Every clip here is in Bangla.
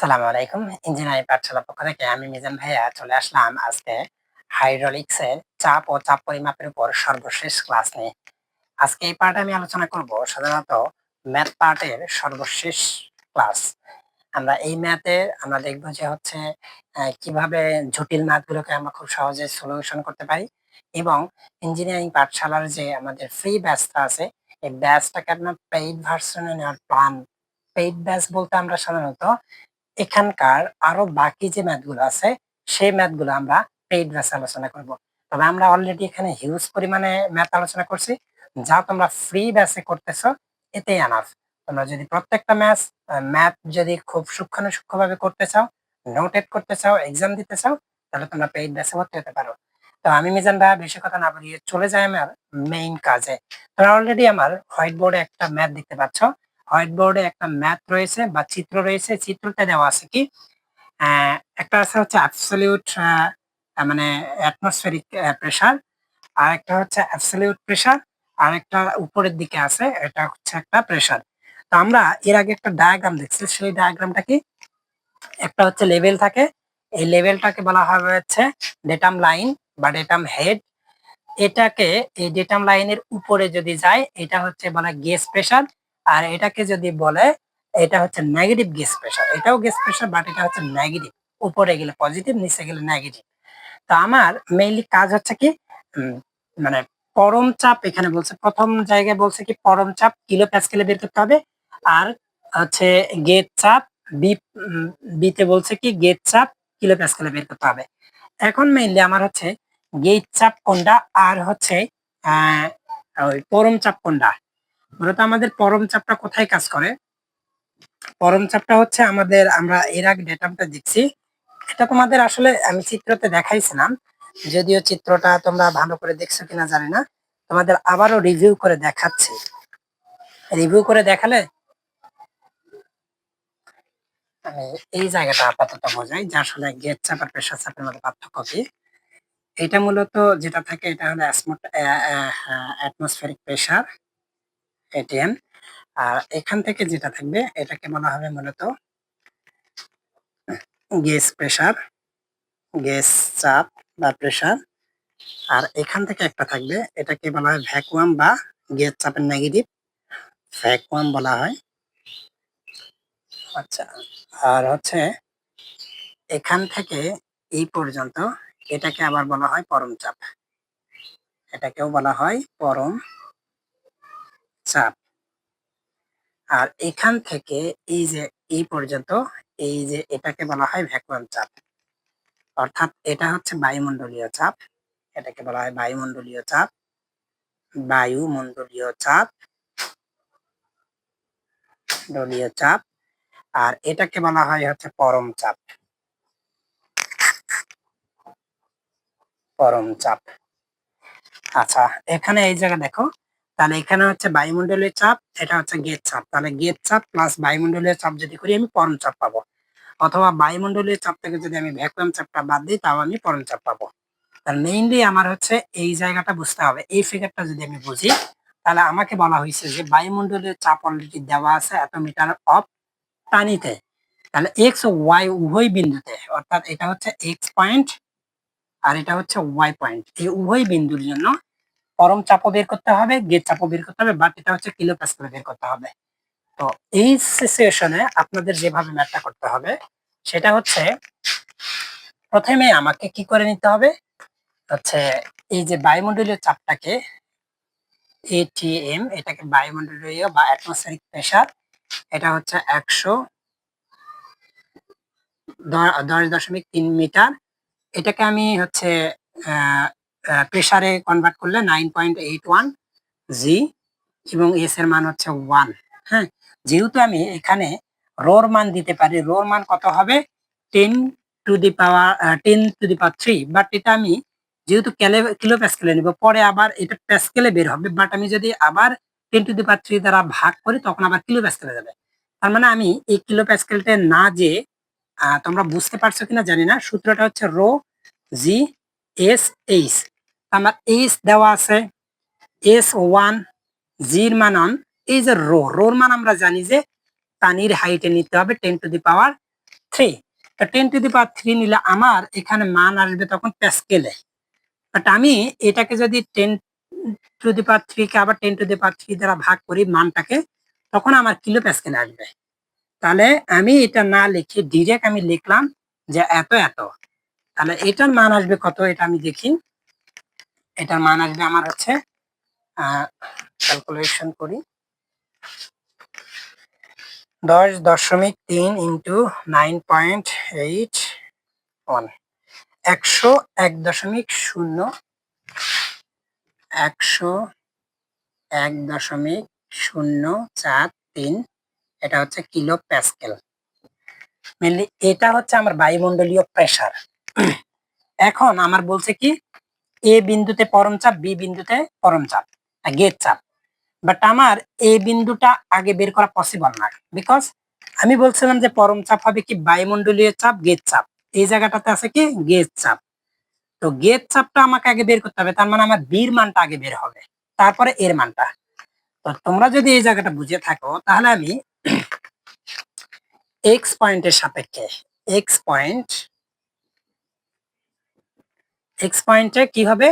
আসসালামু আলাইকুম। ইঞ্জিনিয়ারিং পাঠশালা পক্ষ থেকে আমি মিজান ভাইয়া চলে আসলাম আজকে হাইড্রোলিক্স এর চাপ ও চাপ পরিমাপের উপর সর্বশেষ ক্লাস নিয়ে। আজকে এই পার্টে আমি আলোচনা করব সাধারণত ম্যাথ পার্টের সর্বশেষ ক্লাস। আমরা এই ম্যাথে আমরা দেখব যে হচ্ছে কীভাবে জটিল ম্যাথগুলোকে আমরা খুব সহজে সলিউশন করতে পারি এবং ইঞ্জিনিয়ারিং পাঠশালার যে আমাদের ফ্রি ব্যাচটা আছে, এই ব্যাচটাকে আপনার পেইড ভার্সনে নেওয়ার প্ল্যান। পেইড ব্যাচ বলতে আমরা সাধারণত এখানকার আরও বাকি যে ম্যাথগুলো আছে, সেই ম্যাথগুলো আমরা পেইড ব্যাচে আলোচনা করব। তবে আমরা অলরেডি এখানে হিউজ পরিমাণে ম্যাথ আলোচনা করছি। যা তোমরা ফ্রি ব্যাচে করতেছো, এতেই আনাফ তোমরা যদি প্রত্যেকটা ম্যাথ ম্যাথ যদি খুব সূক্ষ্ম সূক্ষ্মভাবে করতে চাও নোটেড করতে চাও এক্সাম দিতে চাও, তাহলে তোমরা পেইড ব্যাচে ভর্তি হতে পারো। তো আমি মিজান ভাইয়া বেশি কথা না বলিয়ে চলে যাই আমার মেইন কাজে। তোমরা অলরেডি আমার হোয়াইট বোর্ডে একটা ম্যাথ দেখতে পাচ্ছ। হোয়াইট বোর্ডে একটা ম্যাথ রয়েছে বা চিত্র রয়েছে চিত্রতে দেওয়া আছে কি? একটা আছে হচ্ছে অ্যাবসলিউট মানে অ্যাটমসফেরিক প্রেসার আর একটা হচ্ছে অ্যাবসলিউট প্রেসার আর একটা উপরের দিকে আছে, এটা হচ্ছে একটা প্রেসার তো আমরা এর আগে একটা ডায়াগ্রাম দেখছি, সেই ডায়াগ্রামটা কি? একটা হচ্ছে লেভেল থাকে, এই লেভেলটাকে বলা হচ্ছে ডেটাম লাইন বা ডেটাম হেড এটাকে এই ডেটাম লাইনের উপরে যদি যায়, এটা হচ্ছে বলা গেস প্রেসার আর এটাকে যদি বলে, এটা হচ্ছে নেগেটিভ গ্যাস প্রেশার এটাও গ্যাস প্রেশার বাট এটা হচ্ছে নেগেটিভ উপরে গেলে পজিটিভ নিচে গেলে নেগেটিভ তো আমার মেইনলি কাজ হচ্ছে কি মানে পরম চাপ এখানে বলছে। প্রথম জায়গায় বলছে কি, পরম চাপ কিলো প্যাসকেলে বের করতে হবে। আর হচ্ছে গেট চাপ বি বিতে বলছে কি গেট চাপ কিলো প্যাসকেলে বের করতে হবে। এখন মেইনলি আমার হচ্ছে গেট চাপ কোনটা, আর হচ্ছে, আহ, ওই পরম চাপ কোনটা? মূলত আমাদের পরম চাপটা কোথায় কাজ করে? পরম চাপটা হচ্ছে আমাদের, আমরা এর আগে ডেটামটা দেখছি, এটা তোমাদের আসলে আমি চিত্রতে দেখাইছিলাম। যদিও চিত্রটা তোমরা ভালো করে দেখছ কিনা জানি না। তোমাদের আবারও রিভিউ করে দেখাচ্ছি। রিভিউ করে দেখালে এই জায়গাটা আপাতত বোঝাই, যে আসলে গেট চাপ আর প্রেশার চাপের মধ্যে পার্থক্য কি। এটা মূলত যেটা থাকে, এটা হলো অ্যাটমসফেরিক প্রেশার এটিএম আর এখান থেকে যেটা থাকবে, এটাকে বলা হবে মূলত গ্যাস প্রেসার, গ্যাস চাপ বা প্রেসার। আর এখান থেকে একটা থাকবে, এটাকে বলা হয় ভ্যাকুয়াম বা গ্যাস চাপের নেগেটিভ। ভ্যাকুয়াম বলা হয়। আচ্ছা আর হচ্ছে এখান থেকে এই পর্যন্ত এটাকে আবার বলা হয় পরম চাপ। এটাকেও বলা হয় পরম চাপ। আর এখান থেকে এই যে, এই পর্যন্ত এই যে এটাকে বলা হয় ভ্যাকুয়াম চাপ। অর্থাৎ এটা হচ্ছে বায়ুমণ্ডলীয় চাপ। এটাকে বলা হয় বায়ুমণ্ডলীয় চাপ বায়ুমণ্ডলীয় চাপ, দলীয় চাপ, আর এটাকে বলা হয় হচ্ছে পরম চাপ। পরম চাপ। আচ্ছা এখানে এই জায়গা দেখো। তাহলে এখানে হচ্ছে বায়ুমণ্ডলীয় চাপ, এটা হচ্ছে গেট চাপ। তাহলে গেট চাপ প্লাস বায়ুমণ্ডলীয় চাপ যদি করি, আমি পরম চাপ পাবো। অথবা বায়ুমণ্ডলীয় চাপ থেকে যদি আমি ভ্যাকুয়াম চাপটা বাদ দিই, তাও আমি পরম চাপ পাবো। তাহলে মেইনলি আমার হচ্ছে এই জায়গাটা বুঝতে হবে। এই ফিগারটা যদি আমি বুঝি, তাহলে আমাকে বলা হয়েছে যে বায়ুমণ্ডলীয় চাপ অলরেডি দেওয়া আছে এত মিটার অফ পানিতে। তাহলে এক্স ও ওয়াই উভয় বিন্দুতে, অর্থাৎ এটা হচ্ছে এক্স পয়েন্ট আর এটা হচ্ছে ওয়াই পয়েন্ট এই উভয় বিন্দুর জন্য পরম চাপও বের করতে হবে, গেট চাপও বের করতে হবে, বাট এটা হচ্ছে কিলো প্যাসকেলে বের করতে হবে। তো এই সিচুয়েশনে আপনাদের যেভাবে ম্যাথটা করতে হবে, সেটা হচ্ছে প্রথমে আমাকে কি করে নিতে হবে? হচ্ছে এই যে বায়ুমণ্ডলীয় চাপটাকে এটিএম এটাকে বায়ুমণ্ডলীয় বা অ্যাটমসফেরিক প্রেসার এটা হচ্ছে একশো দশ দশমিক তিন মিটার। এটাকে আমি হচ্ছে প্রেসারে কনভার্ট করলে nine point eight one G এবং এস এর মান হচ্ছে ওয়ান হ্যাঁ? যেহেতু আমি এখানে রোর মান দিতে পারি রোর মান কত হবে? Ten to the power ten to the power three but এটা আমি যেহেতু কিলো প্যাসকেলে নিব, পরে আবার এটা প্যাসকেলে বের হবে বাট আমি যদি আবার ten to the power three দ্বারা ভাগ করি, তখন আবার কিলো প্যাসকেলে যাবে। তার মানে আমি এই কিলো প্যাসকেলটা না যে তোমরা বুঝতে পারছ কিনা জানি না, সূত্রটা হচ্ছে রো জি এস এইচ আমার এইচ দেওয়া আছে এস ওয়ান জির মান অন এই যে রো রোর মান আমরা জানি যে পানির হাইটে নিতে হবে ten to the power three ten to the power three নিলে আমার এখানে মান আসবে তখন প্যাসকেলে বাট আমি এটাকে যদি ten to the power three কে আবার ten to the power three দ্বারা ভাগ করি মানটাকে, তখন আমার কিলো প্যাসকেলে আসবে। তাহলে আমি এটা না লিখে ডিরেক্ট আমি লিখলাম যে এত এত। তাহলে এটার মান আসবে কত? এটা আমি দেখি। এটার মান আসবে আমার হচ্ছে ক্যালকুলেশন করি। দশ দশমিক তিন into nine point eight one. একশো এক দশমিক শূন্য। একশো এক দশমিক শূন্য চার তিন। এটা হচ্ছে কিলো প্যাসকেল মেনলি এটা হচ্ছে আমার বায়ুমণ্ডলীয় প্রেসার এখন আমার বলছে কি, এ বিন্দুতে পরম চাপ, বি বিন্দুতে পরম চাপ গেট চাপ। বাট আমার এই বিন্দুটা আগে বের করা পসিবল না বিকজ আমি বলছিলাম যে পরম চাপ হবে কি, বায়ুমণ্ডলীয় চাপ, গেট চাপ। এই জায়গাটাতে আছে কি, গেট চাপ। তো গেট চাপটা আমাকে আগে বের করতে হবে, তার মানে আমার বির মানটা আগে বের হবে, তারপরে এর মানটা। তো তোমরা যদি এই জায়গাটা বুঝে থাকো, তাহলে আমি এক্স পয়েন্টের সাপেক্ষে এক্স পয়েন্ট এক্স পয়েন্টে কি হবে?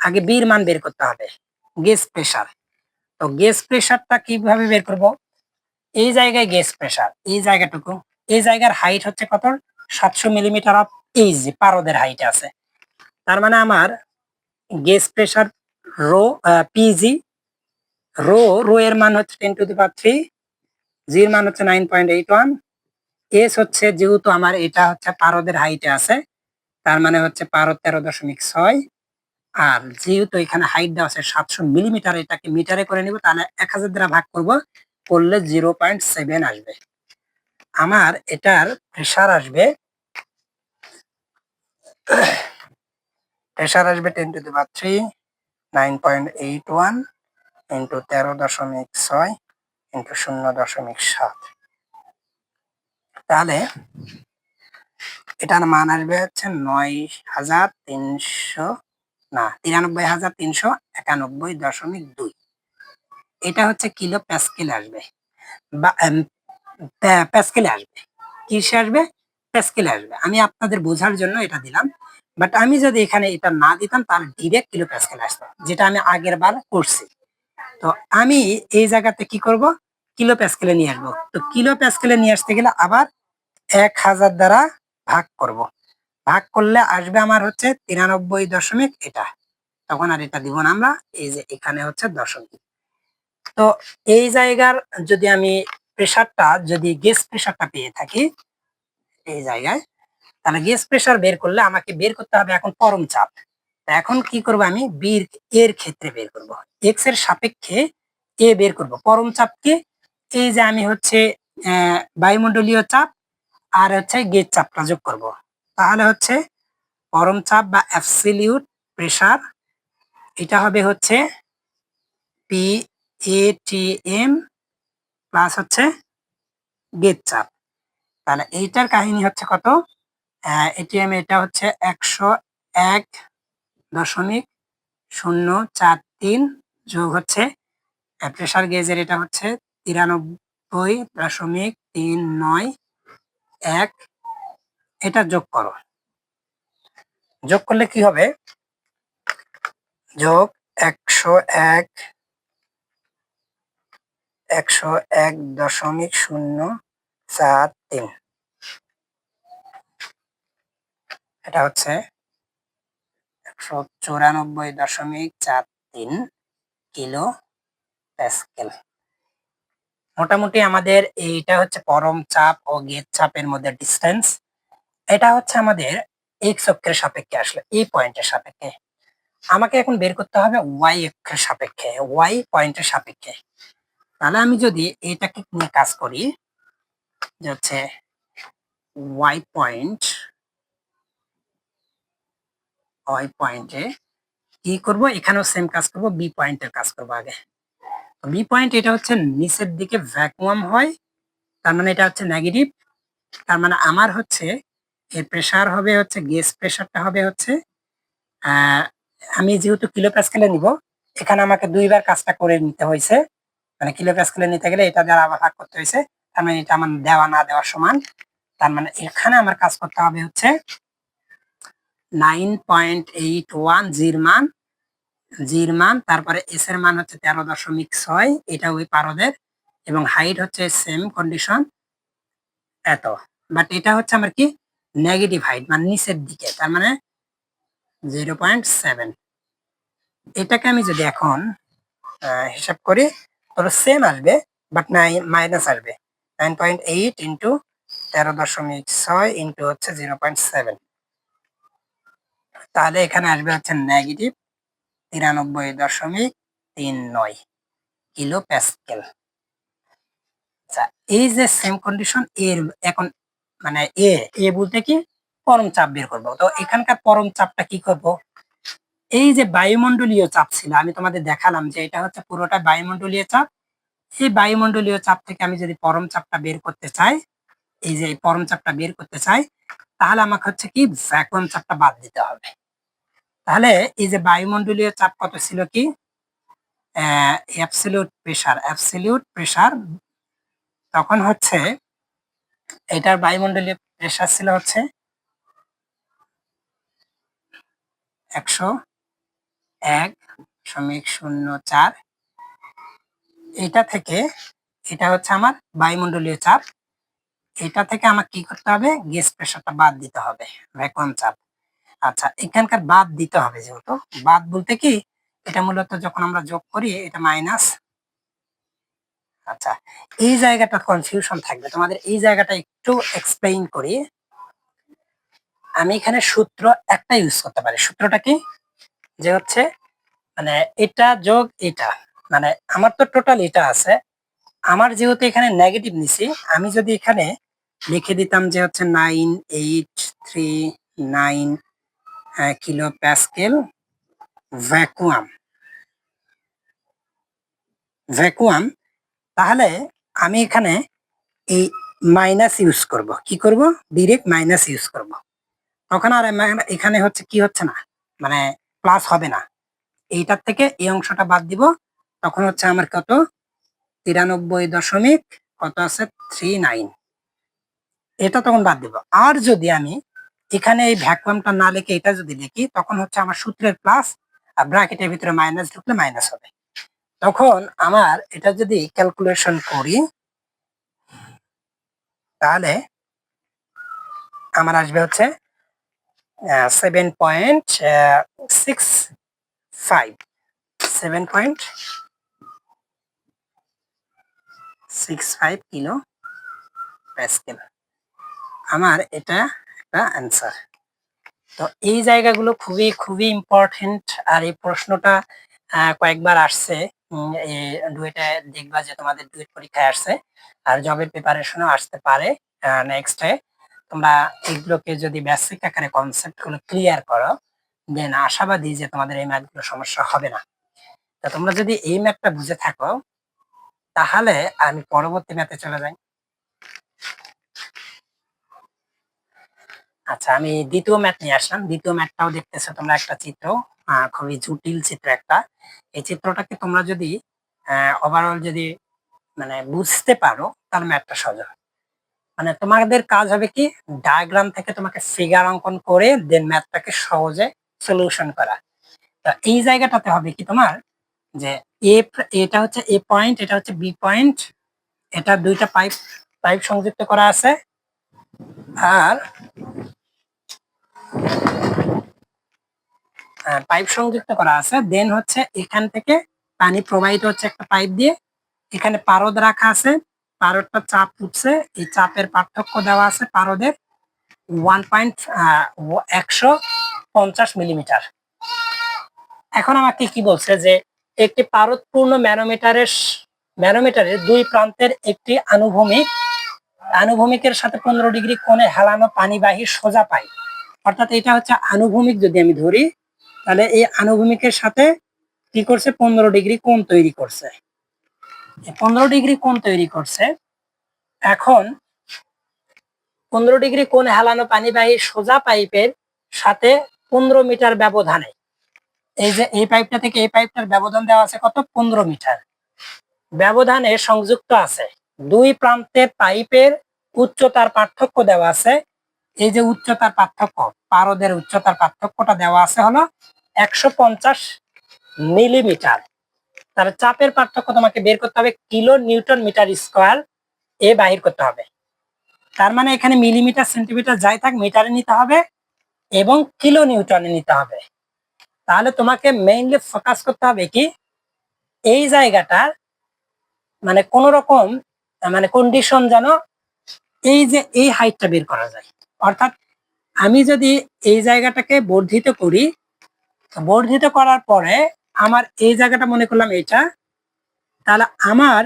আগে বির মান বের করতে হবে। গেস প্রেসার তো গেস প্রেসারটা কীভাবে বের করব? এই জায়গায় গেস প্রেসার এই জায়গাটুকু। এই জায়গার হাইট হচ্ছে কত? সাতশো মিলিমিটার অফ এইজ পারদের হাইট আছে। তার মানে আমার gas pressure rho PG rho rho এর মান হচ্ছে ten to the power three জির মান হচ্ছে nine point eight one S হচ্ছে যেহেতু আমার এটা হচ্ছে পারদের হাইটে আছে তার মানে হচ্ছে পারদ তেরো দশমিক ছয়। আর যেহেতু এখানে হাইট দেওয়া আছে সাতশো মিলিমিটার এটাকে মিটারে করে নিব, তাহলে এক হাজার দ্বারা ভাগ করব, করলে জিরো পয়েন্ট সেভেন আসবে। আমার এটার প্রেশার আসবে প্রেশার আসবে ten to the power three nine point eight one into তেরো দশমিক ছয় ইন্টু শূন্য দশমিক সাত। তাহলে এটার মান আসবে হচ্ছে নয় হাজার তিনশো, না, তিরানব্বই হাজার তিনশো একানব্বই দশমিক দুই। এটা হচ্ছে কিলো প্যাসকেলে আসবে। বা প্যাসকেলে আসবে। কিসে আসবে? প্যাসকেলে আসবে। আমি আপনাদের বোঝার জন্য এটা দিলাম। বাট আমি যদি এখানে এটা না দিতাম, তাহলে ডিরেক্ট কিলো প্যাসকেলে আসতো, যেটা আমি আগের বার করছি। তো আমি এই জায়গাতে কি করব? কিলো প্যাসকেলে নিয়ে আসব। তো কিলো প্যাসকেলে নিয়ে আসতে গেলে আবার এক হাজার দ্বারা ভাগ করব। ভাগ করলে আসবে আমার হচ্ছে তিরানব্বই দশমিক এটা। তখন আর এটা দিব না আমরা, এই যে এখানে হচ্ছে দশমিক। তো এই জায়গার যদি আমি প্রেশারটা, যদি গ্যাস প্রেশারটা পেয়ে থাকি, এই জায়গায়, তাহলে গ্যাস প্রেশার বের করলে আমাকে বের করতে হবে এখন পরম চাপ। এখন কি করব আমি? বীর এর ক্ষেত্রে বের করব। এক্সের সাপেক্ষে এ বের করব। পরম চাপকে, এই যে আমি হচ্ছে বায়ুমণ্ডলীয় চাপ আর হচ্ছে গেট চাপটা যোগ করব। তাহলে হচ্ছে পরম চাপ বা অ্যাবসিলিউট প্রেসার এটা হবে হচ্ছে P A T M plus হচ্ছে গেট চাপ। তাহলে এইটার কাহিনী হচ্ছে কত? এটিএম এটা হচ্ছে একশো এক দশমিক শূন্য চার তিন যোগ হচ্ছে প্রেশার গেজের এটা হচ্ছে তিরানব্বই দশমিক তিন নয়। এক, এটা যোগ করো। যোগ করলে কি হবে? যোগ একশো এক একশো এক দশমিক শূন্য চার তিন। এটা হচ্ছে একশো চুরানব্বই দশমিক চার তিন কিলো প্যাসকেল। মোটামুটি আমাদের এইটা হচ্ছে পরম চাপ ও গেট চাপের মধ্যে ডিস্টেন্স এটা হচ্ছে আমাদের এক্স অক্ষের সাপেক্ষে আসলে এই পয়েন্টের সাপেক্ষে। আমাকে এখন বের করতে হবে ওয়াই অক্ষের সাপেক্ষে ওয়াই পয়েন্টের সাপেক্ষে। তাহলে আমি যদি এটাকে নিয়ে কাজ করি, যে হচ্ছে ওয়াই পয়েন্ট ওয়াই পয়েন্টে কি করব? এখানেও সেম কাজ করব বি পয়েন্টের কাজ করব আগে। বি পয়েন্ট এটা হচ্ছে নিচের দিকে ভ্যাকুয়াম হয়, তার মানে এটা হচ্ছে নেগেটিভ তার মানে আমার হচ্ছে এর প্রেশার হবে হচ্ছে গ্যাস প্রেশারটা হবে হচ্ছে আমি যেহেতু কিলো প্যাসকেলে নিব, এখানে আমাকে দুইবার কাজটা করে নিতে হয়েছে মানে কিলো প্যাসকেলে নিতে গেলে এটা দ্বারা আবার ভাগ করতে হয়েছে, তার মানে এটা আমার দেওয়া না দেওয়ার সমান, তার মানে এখানে আমার কাজ করতে হবে হচ্ছে নাইন পয়েন্ট এইট ওয়ান জির মান জির মান, তারপরে এস এর মান হচ্ছে তেরো দশমিক ছয়, এটা ওই পারদের, এবং হাইট হচ্ছে সেম কন্ডিশন এত। বাট এটা হচ্ছে আমার কি? নেগেটিভ হাইট মানে নিচের দিকে, তার মানে জিরো পয়েন্ট সেভেন এটাকে আমি যদি এখন হিসাব করি তবে সেম আসবে বাট নাই মাইনাস আসবে। নাইন পয়েন্ট এইট ইন্টু তেরো দশমিক ছয় ইন্টু হচ্ছে জিরো পয়েন্ট সেভেন তাহলে এখানে আসবে হচ্ছে নেগেটিভ তিরানব্বই দশমিক তিন নয় কিলো প্যাসকেল আচ্ছা এই যে সেম কন্ডিশন এর এখন মানে এ এ বলতে কি পরম চাপ বের করব। তো এখানকার পরম চাপটা কি করব? এই যে বায়ুমণ্ডলীয় চাপ ছিল, আমি তোমাদের দেখালাম যে এটা হচ্ছে পুরোটা বায়ুমণ্ডলীয় চাপ। এই বায়ুমণ্ডলীয় চাপ থেকে আমি যদি পরম চাপটা বের করতে চাই, এই যে পরম চাপটা বের করতে চাই, তাহলে আমাকে হচ্ছে কি ভ্যাকুয়াম চাপটা বাদ দিতে হবে। তাহলে এই যে বায়ুমণ্ডলীয় চাপ কত ছিল কি? অ্যাবসলিউট প্রেসার অ্যাবসলিউট তখন হচ্ছে এটার বায়ুমণ্ডলীয় প্রেসার ছিল হচ্ছে একশো এক দশমিক শূন্য চার। এটা থেকে এটা হচ্ছে আমার বায়ুমণ্ডলীয় চাপ। এটা থেকে আমার কি করতে হবে? গ্যাস প্রেসারটা বাদ দিতে হবে ভ্যাকুয়াম চাপ। আচ্ছা এখানকার বাদ দিতে হবে যেহেতু। বাদ বলতে কি, এটা মূলত যখন আমরা যোগ করি, এটা মাইনাস আচ্ছা এই জায়গাটা কনফিউশন থাকবে। তোমাদের এই জায়গাটা একটু এক্সপ্লেইন করি। আমি এখানে সূত্র একটা ইউজ করতে পারি। সূত্রটা কি? যে হচ্ছে মানে এটা যোগ এটা। মানে আমার তো টোটাল এটা আছে। আমার যেহেতু এখানে নেগেটিভ নিছি, আমি যদি এখানে লিখে দিতাম যে হচ্ছে nine eight three nine kilo pascal vacuum. Vacuum, তাহলে আমি এখানে এই মাইনাস ইউজ করব। কি করব? ডিরেক্ট মাইনাস ইউজ করব। তখন আর এখানে হচ্ছে কি হচ্ছে না? মানে প্লাস হবে না। এইটার থেকে এই অংশটা বাদ দিব। তখন হচ্ছে আমার কত? তিরানব্বই দশমিক কত আছে? Three nine. এটা তখন বাদ দিব। আর যদি আমি এখানে এই ভ্যাকুয়ামটা না লিখে এটা যদি লিখি, তখন হচ্ছে আমার সূত্রের প্লাস আর ব্র্যাকেটের ভিতরে মাইনাস ঢুকলে মাইনাস হবে। তখন আমার এটা যদি ক্যালকুলেশন করি, তাহলে আমার আসবে হচ্ছে seven point six five seven point six five kilo pascal আমার এটা একটা অ্যান্সার তো এই জায়গাগুলো খুবই খুবই ইম্পর্টেন্ট আর এই প্রশ্নটা কয়েকবার আসছে। ডুয়েটে দেখবা যে তোমাদের ডুয়েট পরীক্ষায় আসছে আর জবের প্রিপারেশনও আসতে পারে নেক্সটে তোমরা এগুলোকে যদি বেসিক আকারে কনসেপ্টগুলো ক্লিয়ার করো দেন আশাবাদী যে তোমাদের এই ম্যাথগুলো সমস্যা হবে না। তো তোমরা যদি এই ম্যাথটা বুঝে থাকো, তাহলে আমি পরবর্তী ম্যাথে চলে যাই। আচ্ছা আমি দ্বিতীয় ম্যাথ নিয়ে আসলাম। দ্বিতীয় ম্যাথটাও দেখতেছো তোমরা একটা চিত্র খুবই জটিল চিত্র একটা। এই চিত্রটাকে তোমরা যদি ওভারঅল যদি মানে বুঝতে পারো, তাহলে ম্যাথটা সহজ। মানে তোমাদের কাজ হবে কি ডায়াগ্রাম থেকে তোমাকে ফিগার অঙ্কন করে দেন ম্যাথটাকে সহজে সলিউশন করা। তা এই জায়গাটাতে হবে কি তোমার, যে এ, এটা হচ্ছে এ পয়েন্ট এটা হচ্ছে বি পয়েন্ট এটা দুইটা পাইপ পাইপ সংযুক্ত করা আছে। আর পাইপ সংযুক্ত করা আছে। দেন হচ্ছে এখান থেকে পানি প্রবাহিত হচ্ছে একটা পাইপ দিয়ে। এখানে পারদ রাখা আছে। পারদটা চাপ উঠছে। এই চাপের পার্থক্য দেওয়া আছে পারদের ওয়ান পয়েন্ট একশো পঞ্চাশ মিলিমিটার এখন আমাকে কি বলছে যে একটি পারদপূর্ণ ম্যানোমিটারের ম্যানোমিটারের দুই প্রান্তের একটি আনুভূমিক আনুভূমিকের সাথে পনেরো ডিগ্রি কোণে হেলানো পানিবাহী সোজা পাই। অর্থাৎ এটা হচ্ছে আনুভূমিক যদি আমি ধরি, তাহলে এই আনুভূমিকের সাথে কি করছে? পনেরো ডিগ্রি কোণ তৈরি করছে। পনেরো ডিগ্রি কোণ তৈরি করছে। এখন পনেরো ডিগ্রি কোণ হেলানো পানিবাহী সোজা পাইপের সাথে পনেরো মিটার ব্যবধানে, এই যে এই পাইপটা থেকে এই পাইপটার ব্যবধান দেওয়া আছে কত? পনেরো মিটার। ব্যবধানে সংযুক্ত আছে। দুই প্রান্তের পাইপের উচ্চতার পার্থক্য দেওয়া আছে। এই যে উচ্চতার পার্থক্য, পারদের উচ্চতার পার্থক্যটা দেওয়া আছে হলো একশো পঞ্চাশ মিলিমিটার। তাহলে চাপের পার্থক্য তোমাকে বের করতে হবে কিলো নিউটন মিটার স্কোয়ার এ বাহির করতে হবে। তার মানে এখানে মিলিমিটার, সেন্টিমিটার যাই থাক, মিটারে নিতে হবে এবং কিলো নিউটনে নিতে হবে। তাহলে তোমাকে মেইনলি ফোকাস করতে হবে কি, এই জায়গাটার মানে কোন রকম মানে কন্ডিশন যেন এই যে, এই হাইটটা বের করা যায়। অর্থাৎ আমি যদি এই জায়গাটাকে বর্ধিত করি বর্ধিত করার পরে আমার এই জায়গাটা মনে করলাম এটা তাহলে আমার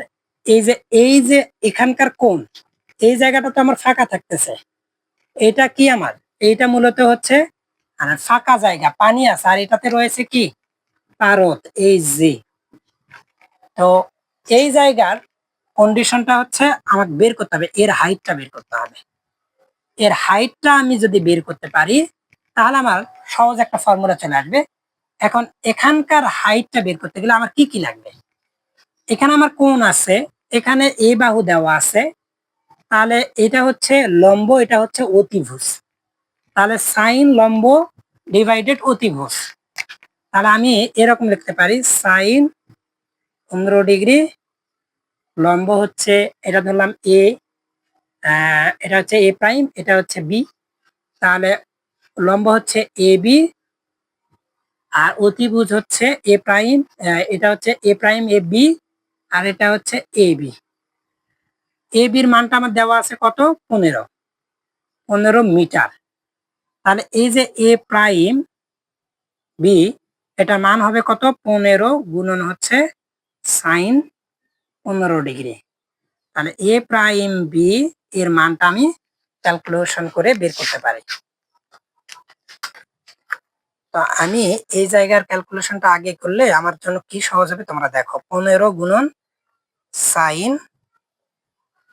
এই যে এই যে এখানকার কোণ, এই জায়গাটা তো আমার ফাঁকা থাকতেছে। এটা কি আমার? এইটা মূলত হচ্ছে আর ফাঁকা জায়গা, পানি আছে। আর এটাতে রয়েছে কি? পারত এই যে। তো এই জায়গার কন্ডিশনটা হচ্ছে আমাকে বের করতে হবে, এর হাইটটা বের করতে হবে। এর হাইটটা আমি যদি বের করতে পারি, তাহলে আমার সহজ একটা ফর্মুলা চলে আসবে। এখন এখানকার হাইটটা বের করতে গেলে আমার কি কি লাগবে? এখানে আমার কোন আছে, এখানে এ বাহু দেওয়া আছে, তাহলে এটা হচ্ছে লম্ব, এটা হচ্ছে অতিভুজ। তাহলে সাইন লম্ব ডিভাইডেড অতিভুজ। তাহলে আমি এরকম লিখতে পারি সাইন পনেরো ডিগ্রি লম্ব হচ্ছে, এটা ধরলাম এ এটা হচ্ছে এ প্রাইম এটা হচ্ছে বি তাহলে লম্ব হচ্ছে এ বি আর অতিভুজ হচ্ছে এ প্রাইম এটা হচ্ছে এ প্রাইম এ বি আর এটা হচ্ছে এ বি এ বির মানটা আমার দেওয়া আছে কত? পনেরো। পনেরো মিটার। তাহলে এই যে এ প্রাইম বি এটা মান হবে কত? পনেরো গুণন হচ্ছে সাইন পনেরো ডিগ্রি। তাহলে এ প্রাইম বি এর মানটা আমি ক্যালকুলেশন করে বের করতে পারি। তো আমি এই জায়গার ক্যালকুলেশনটা আগে করলে আমার জন্য কি সহজ হবে তোমরা দেখো। পনেরো গুণন সাইন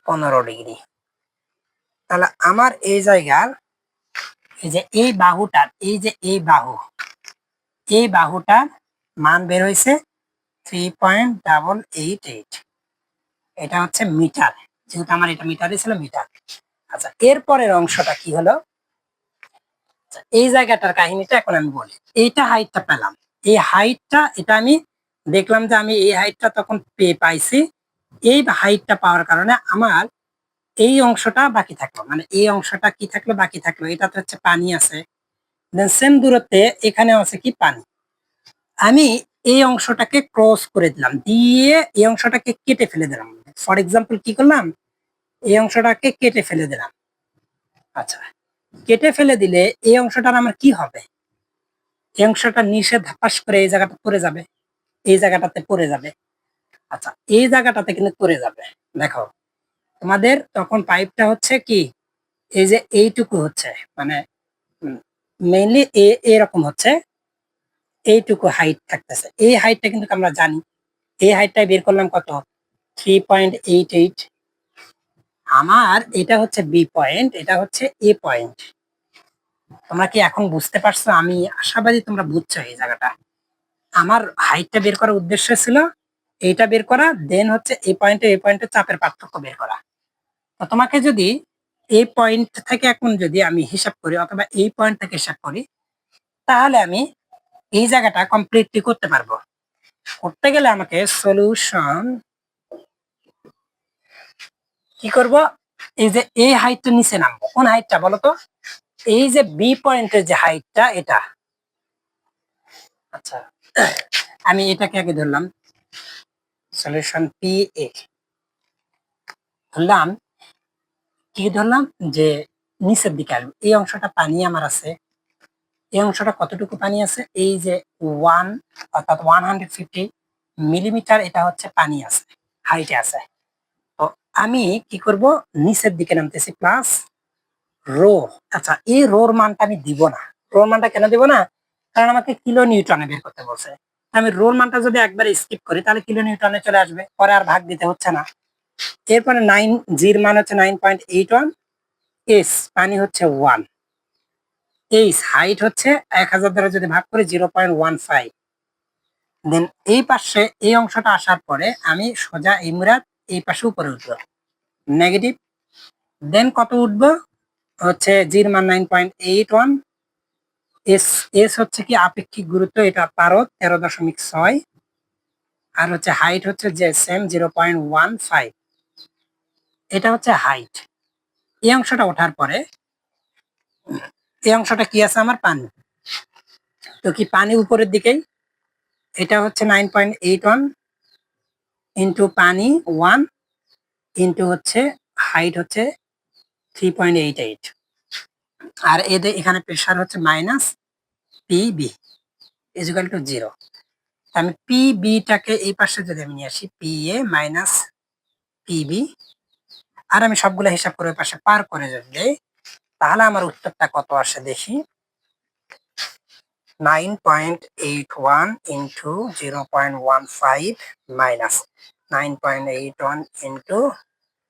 পনেরো ডিগ্রি। তাহলে আমার এই জায়গার, এই যে এই বাহুটার, এই যে এই বাহু, এই বাহুটার মান বের হয়েছে three point double eight eight এটা হচ্ছে মিটার যেহেতু আমার এটা মিটারই ছিল মিটার আচ্ছা এরপরের অংশটা কি হলো? আচ্ছা, এই জায়গাটার কাহিনীটা এখন আমি বলি। এইটা হাইটটা পেলাম। এই হাইটটা এটা আমি দেখলাম যে আমি এই হাইটটা তখন পেয়ে পাইছি। এই হাইটটা পাওয়ার কারণে আমার এই অংশটা বাকি থাকল। মানে এই অংশটা কি থাকল বাকি থাকল। এটা তো হচ্ছে পানি আছে। দেন সেম দূরত্বে এখানে আছে কি? পানি। আমি এই অংশটাকে ক্রস করে দিলাম, দিয়ে এই অংশটাকে কেটে ফেলে দিলাম। ফর এক্সাম্পল কি করলাম? এই অংশটাকে কেটে ফেলে দিলাম। আচ্ছা কেটে ফেলে দিলে এই অংশটার আমার কি হবে? এই অংশটা নিষেধ ধাপাস করে এই জায়গাটা পড়ে যাবে। এই জায়গাটাতে পড়ে যাবে। আচ্ছা এই জায়গাটাতে কিন্তু পড়ে যাবে। দেখো, তোমাদের তখন পাইপটা হচ্ছে কি? এই যে এইটুকু হচ্ছে মানে মেইনলি এরকম হচ্ছে। এইটুকু হাইট থাকতেছে। এই হাইটটা কিন্তু আমরা জানি। এই হাইটটা বের করলাম কত? থ্রি পয়েন্ট এইট এইট আমার এটা হচ্ছে বি পয়েন্ট এটা হচ্ছে এ পয়েন্ট তোমরা কি এখন বুঝতে পারছ? আমি আশাবাদী তোমরা বুঝছ এই জায়গাটা। আমার হাইটটা বের করার উদ্দেশ্য ছিল এইটা বের করা দেন হচ্ছে এই পয়েন্টে এই পয়েন্টে চাপের পার্থক্য বের করা। তো তোমাকে যদি এই পয়েন্ট থেকে এখন যদি আমি হিসাব করি, অথবা এই পয়েন্ট থেকে হিসাব করি, তাহলে আমি এই জায়গাটা কমপ্লিটলি করতে পারব। করতে গেলে আমাকে সলিউশন কি করব? এই যে এই হাইটটা নিচে নামবো। কোন হাইটটা বলো তো এই যে বি পয়েন্টের যে হাইটটা এটা। আচ্ছা আমি এটাকে আগে ধরলাম। সলিউশন পি এ ধরলাম, কি ধরলাম? যে নিচের দিকে আসবে। এই অংশটা পানি আমার আছে। এই অংশটা কতটুকু পানি আছে? এই যে ওয়ান অর্থাৎ ওয়ান হান্ড্রেড ফিফটি মিলিমিটার এটা হচ্ছে পানি আছে হাইটে আছে। তো আমি কি করব? নিচের দিকে নামতেছি প্লাস রো আচ্ছা এই রোর মানটা আমি দিব না। রোর মানটা কেন দিব না? কারণ আমাকে কিলো নিউটনে বের করতে বলছে। আমি রোল মানটা যদি একবার স্কিপ করি, তাহলে কিলো নিউটনে চলে আসবে। পরে আর ভাগ দিতে হচ্ছে না। এরপরে নাইন জির মান হচ্ছে nine point eight one S পানি হচ্ছে ওয়ান এইচ হাইট হচ্ছে এক হাজার দ্বারা যদি ভাগ করি zero point one five then এই পাশে এই অংশটা আসার পরে আমি সোজা এই মুরাদ এই পাশে উপরে উঠব। নেগেটিভ দেন কত উঠবো? হচ্ছে জির মান nine point eight one S S হচ্ছে কি আপেক্ষিক গুরুত্ব, এটা পারদ তেরো দশমিক ছয়, আর হচ্ছে হাইট হচ্ছে যে same zero point one five এটা হচ্ছে হাইট এই অংশটা ওঠার পরে এই অংশটা কি আছে আমার? পানি। তো কি পানি উপরের দিকেই? এটা হচ্ছে nine point eight one into পানি ওয়ান ইন্টু হচ্ছে হাইট হচ্ছে থ্রি পয়েন্ট এইট এইট আর এদের এখানে প্রেশার হচ্ছে minus P B equal to zero আমি পি বিটাকে এই পাশে যদি আমি নিয়ে আসি P A minus P B আর আমি সবগুলো হিসাব করে পাশে পার করে যদি তাহলে আমার উত্তরটা কত আসে দেখি? Nine point eight one into zero point one five minus nine point eight one into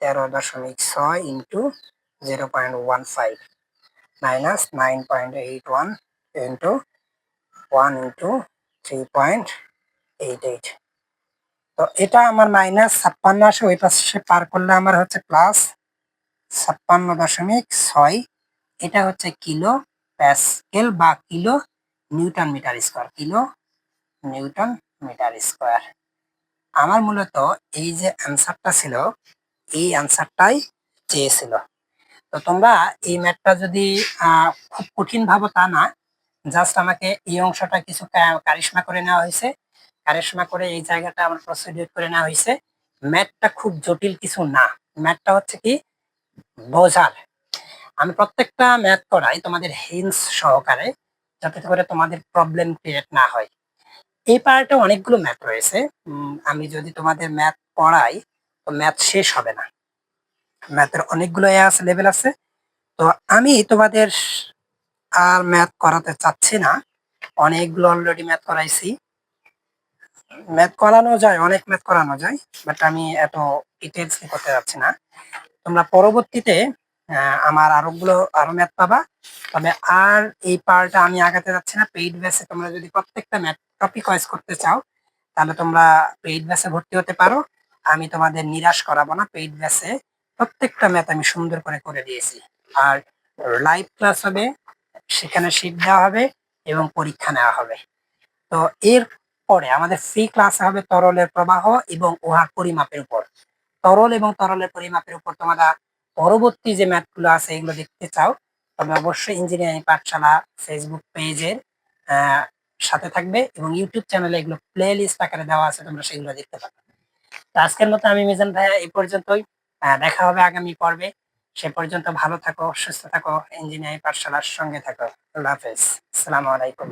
তেরো দশমিক ছয় into zero point one five minus nine point eight one into one into three point eight eight তো এটা আমার মাইনাস ছাপ্পান্ন আসে, ওই পাশে পার করলে আমার হচ্ছে প্লাস ছাপ্পান্ন দশমিক ছয় এটা হচ্ছে কিলো প্যাসকেল বা kilo newton metre square, kilo newton metre square. আমার মূলত এই যে অ্যান্সারটা ছিল, এই অ্যান্সারটাই চেয়েছিল। তো তোমরা এই ম্যাথটা যদি খুব কঠিন ভাবো তা না, জাস্ট আমাকে এই অংশটা কিছু কারিশমা করে নেওয়া হয়েছে। কারিশমা করে এই জায়গাটা আমার প্রসিডিউর করে নেওয়া হয়েছে। ম্যাথটা খুব জটিল কিছু না। ম্যাথটা হচ্ছে কি, বোঝার। আমি প্রত্যেকটা ম্যাথ করাই তোমাদের হিন্স সহকারে, যাতে করে তোমাদের প্রবলেম ক্রিয়েট না হয়। এই পার্টে অনেকগুলো ম্যাথ রয়েছে। আমি যদি তোমাদের ম্যাথ পড়াই, তো ম্যাথ শেষ হবে না। ম্যাথের অনেকগুলো আছে লেভেল আছে। তো আমি তোমাদের আর ম্যাথ করাতে চাচ্ছি না। অনেকগুলো অলরেডি ম্যাথ করাইছি। ম্যাথ করানো যায়, অনেক ম্যাথ করানো যায় বাট আমি এত ডিটেলস করতে যাচ্ছি না। তোমরা পরবর্তীতে আমার আরোগুলো আরও ম্যাথ পাবা। তবে আর এই পার্টটা আমি আগাতে যাচ্ছি না। পেইড বেসে তোমরা যদি প্রত্যেকটা ম্যাথ টপিক ওয়াইজ করতে চাও, তাহলে তোমরা পেইড বেসে ভর্তি হতে পারো। আমি তোমাদের নিরাশ করাবো না। পেইড বেসে প্রত্যেকটা ম্যাথ আমি সুন্দর করে করে দিয়েছি। আর লাইভ ক্লাস হবে, সেখানে শিট দেওয়া হবে এবং পরীক্ষা নেওয়া হবে। তো এর পরে আমাদের ফ্রি ক্লাস হবে তরলের প্রবাহ এবং উহার পরিমাপের উপর। তরল এবং তরলের পরিমাপের উপর তোমরা পরবর্তী যে ম্যাথগুলো আছে, এগুলো দেখতে চাও, তবে অবশ্যই ইঞ্জিনিয়ারিং পাঠশালা ফেসবুক পেজের সাথে থাকবে এবং ইউটিউব চ্যানেলে এগুলো প্লে লিস্ট আকারে দেওয়া আছে, তোমরা সেগুলো দেখতে পাবে তো আজকের মতো আমি মিজান ভাইয়া এই পর্যন্তই। দেখা হবে আগামী পর্বে। সে পর্যন্ত ভালো থাকো, সুস্থ থাকো, ইঞ্জিনিয়ারিং পাঠশালার সঙ্গে থাকো। আল্লাহ হাফেজ। আসসালামু আলাইকুম।